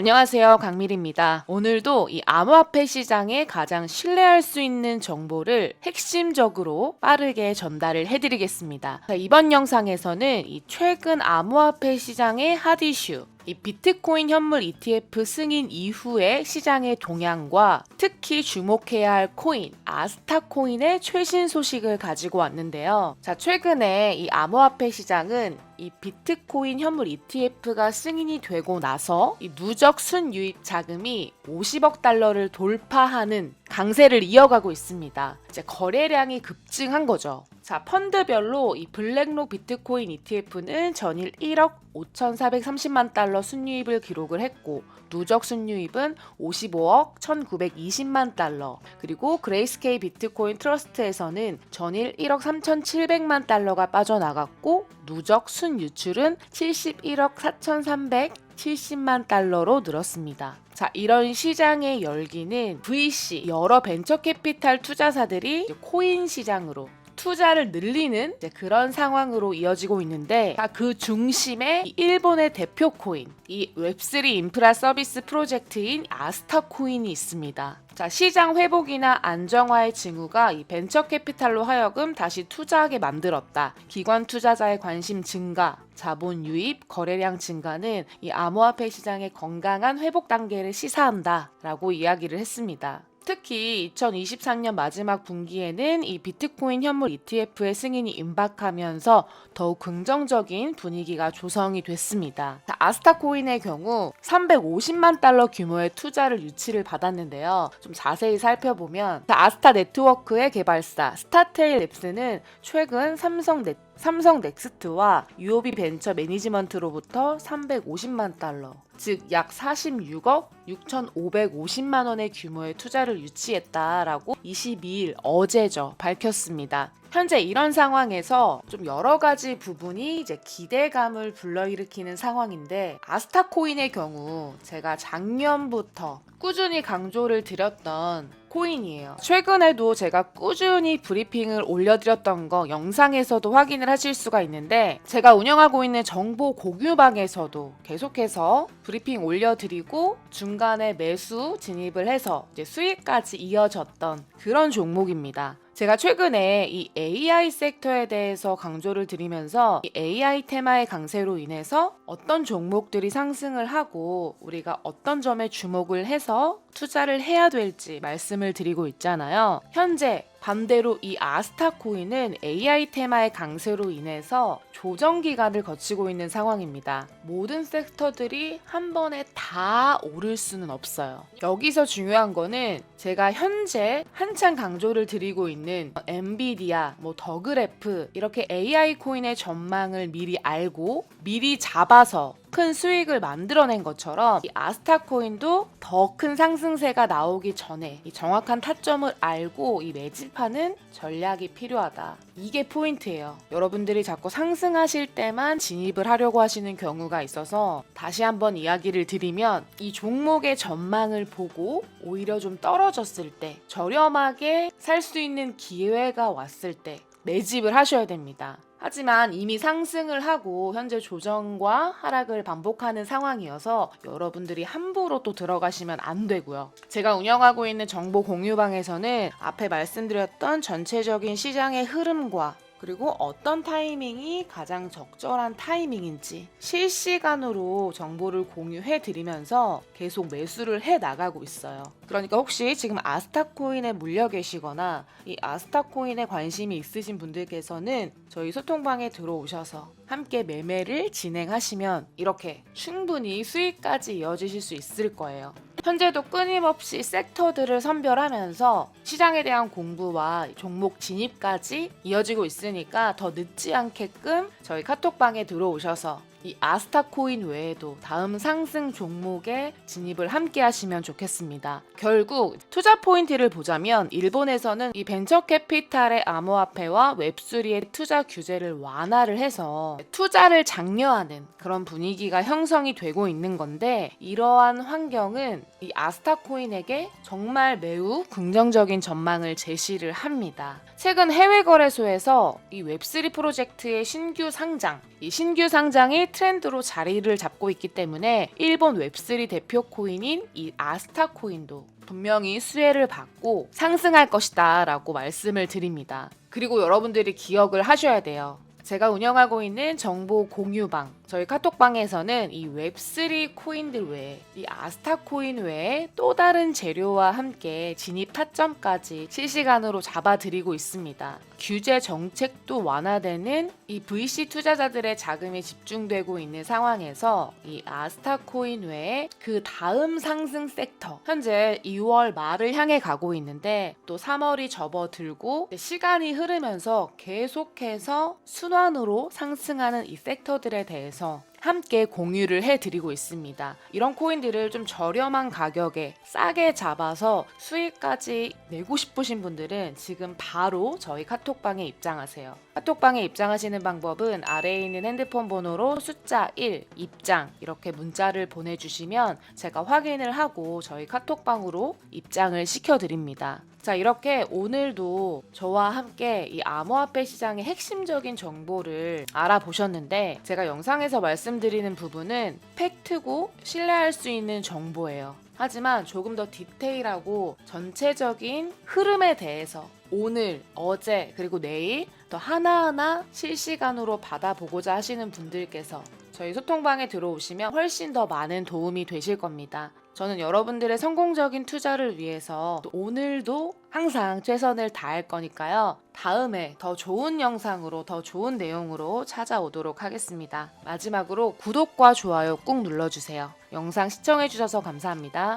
안녕하세요. 강밀입니다. 오늘도 이 암호화폐 시장에 가장 신뢰할 수 있는 정보를 핵심적으로 빠르게 전달을 해드리겠습니다. 자, 이번 영상에서는 이 최근 암호화폐 시장의 핫 이슈, 이 비트코인 현물 ETF 승인 이후의 시장의 동향과 특히 주목해야 할 코인, 아스타 코인의 최신 소식을 가지고 왔는데요. 자, 최근에 이 암호화폐 시장은 이 비트코인 현물 ETF가 승인이 되고 나서 이 누적 순유입 자금이 50억 달러를 돌파하는 강세를 이어가고 있습니다. 이제 거래량이 급증한 거죠. 자, 펀드별로 이 블랙록 비트코인 ETF는 전일 1억 5,430만 달러 순유입을 기록을 했고 누적 순유입은 55억 1,920만 달러. 그리고 그레이스케이 비트코인 트러스트에서는 전일 1억 3,700만 달러가 빠져나갔고 누적 순유출은 71억 4,370만 달러로 늘었습니다. 자, 이런 시장의 열기는 VC 여러 벤처 캐피탈 투자사들이 코인 시장으로 투자를 늘리는 그런 상황으로 이어지고 있는데 자, 그 중심에 이 일본의 대표 코인 이 웹3 인프라 서비스 프로젝트인 아스타 코인이 있습니다. 자, 시장 회복이나 안정화의 징후가 이 벤처 캐피탈로 하여금 다시 투자하게 만들었다. 기관 투자자의 관심 증가, 자본 유입, 거래량 증가는 이 암호화폐 시장의 건강한 회복 단계를 시사한다라고 이야기를 했습니다. 특히 2023년 마지막 분기에는 이 비트코인 현물 ETF의 승인이 임박하면서 더욱 긍정적인 분위기가 조성이 됐습니다. 자, 아스타코인의 경우 350만 달러 규모의 투자를 유치를 받았는데요. 좀 자세히 살펴보면 자, 아스타 네트워크의 개발사 스타테일 랩스는 최근 삼성 넷 삼성 넥스트와 UOB 벤처 매니지먼트로부터 350만 달러, 즉 약 46억 6,550만 원의 규모의 투자를 유치했다라고 22일 어제죠 밝혔습니다. 현재 이런 상황에서 좀 여러 가지 부분이 이제 기대감을 불러일으키는 상황인데 아스타코인의 경우 제가 작년부터 꾸준히 강조를 드렸던 코인이에요. 최근에도 제가 꾸준히 브리핑을 올려드렸던 거 영상에서도 확인을 하실 수가 있는데 제가 운영하고 있는 정보 공유방에서도 계속해서 브리핑 올려드리고 중간에 매수 진입을 해서 이제 수익까지 이어졌던 그런 종목입니다. 제가 최근에 이 AI 섹터에 대해서 강조를 드리면서 이 AI 테마의 강세로 인해서 어떤 종목들이 상승을 하고 우리가 어떤 점에 주목을 해서 투자를 해야 될지 말씀을 드리고 있잖아요. 현재 반대로 이 아스타 코인은 AI 테마의 강세로 인해서 조정 기간을 거치고 있는 상황입니다. 모든 섹터들이 한 번에 다 오를 수는 없어요. 여기서 중요한 거는 제가 현재 한창 강조를 드리고 있는 엔비디아, 뭐 더그래프 이렇게 AI 코인의 전망을 미리 알고 미리 잡아서 큰 수익을 만들어낸 것처럼 이 아스타 코인도 더 큰 상승세가 나오기 전에 이 정확한 타점을 알고 이 매집하는 전략이 필요하다. 이게 포인트예요. 여러분들이 자꾸 상승하실 때만 진입을 하려고 하시는 경우가 있어서 다시 한번 이야기를 드리면 이 종목의 전망을 보고 오히려 좀 떨어졌을 때 저렴하게 살 수 있는 기회가 왔을 때 매집을 하셔야 됩니다. 하지만 이미 상승을 하고 현재 조정과 하락을 반복하는 상황이어서 여러분들이 함부로 또 들어가시면 안 되고요. 제가 운영하고 있는 정보 공유방에서는 앞에 말씀드렸던 전체적인 시장의 흐름과 그리고 어떤 타이밍이 가장 적절한 타이밍인지 실시간으로 정보를 공유해 드리면서 계속 매수를 해 나가고 있어요. 그러니까 혹시 지금 아스타코인에 물려 계시거나 이 아스타코인에 관심이 있으신 분들께서는 저희 소통방에 들어오셔서 함께 매매를 진행하시면 이렇게 충분히 수익까지 이어지실 수 있을 거예요. 현재도 끊임없이 섹터들을 선별하면서 시장에 대한 공부와 종목 진입까지 이어지고 있으니까 더 늦지 않게끔 저희 카톡방에 들어오셔서 이 아스타 코인 외에도 다음 상승 종목에 진입을 함께 하시면 좋겠습니다. 결국 투자 포인트를 보자면 일본에서는 이 벤처 캐피탈의 암호화폐와 웹3의 투자 규제를 완화를 해서 투자를 장려하는 그런 분위기가 형성이 되고 있는 건데 이러한 환경은 이 아스타 코인에게 정말 매우 긍정적인 전망을 제시를 합니다. 최근 해외 거래소에서 이 웹3 프로젝트의 신규 상장, 이 신규 상장이 새 트렌드로 자리를 잡고 있기 때문에 일본 웹3 대표 코인인 이 아스타 코인도 분명히 수혜를 받고 상승할 것이다 라고 말씀을 드립니다. 그리고 여러분들이 기억을 하셔야 돼요. 제가 운영하고 있는 정보 공유방, 저희 카톡방에서는 이 웹3 코인들 외에 이 아스타 코인 외에 또 다른 재료와 함께 진입 타점까지 실시간으로 잡아드리고 있습니다. 규제 정책도 완화되는 이 VC 투자자들의 자금이 집중되고 있는 상황에서 이 아스타 코인 외에 그 다음 상승 섹터 현재 2월 말을 향해 가고 있는데 또 3월이 접어들고 시간이 흐르면서 계속해서 순환 으로 상승하는 이 섹터들에 대해서 함께 공유를 해드리고 있습니다. 이런 코인들을 좀 저렴한 가격에 싸게 잡아서 수익까지 내고 싶으신 분들은 지금 바로 저희 카톡방에 입장하세요. 카톡방에 입장하시는 방법은 아래에 있는 핸드폰 번호로 숫자 1 입장 이렇게 문자를 보내주시면 제가 확인을 하고 저희 카톡방으로 입장을 시켜드립니다. 자, 이렇게 오늘도 저와 함께 이 암호화폐 시장의 핵심적인 정보를 알아보셨는데 제가 영상에서 말씀드리는 부분은 팩트고 신뢰할 수 있는 정보예요. 하지만 조금 더 디테일하고 전체적인 흐름에 대해서 오늘, 어제, 그리고 내일 더 하나하나 실시간으로 받아보고자 하시는 분들께서 저희 소통방에 들어오시면 훨씬 더 많은 도움이 되실 겁니다. 저는 여러분들의 성공적인 투자를 위해서 또 오늘도 항상 최선을 다할 거니까요. 다음에 더 좋은 영상으로 더 좋은 내용으로 찾아오도록 하겠습니다. 마지막으로 구독과 좋아요 꾹 눌러주세요. 영상 시청해주셔서 감사합니다.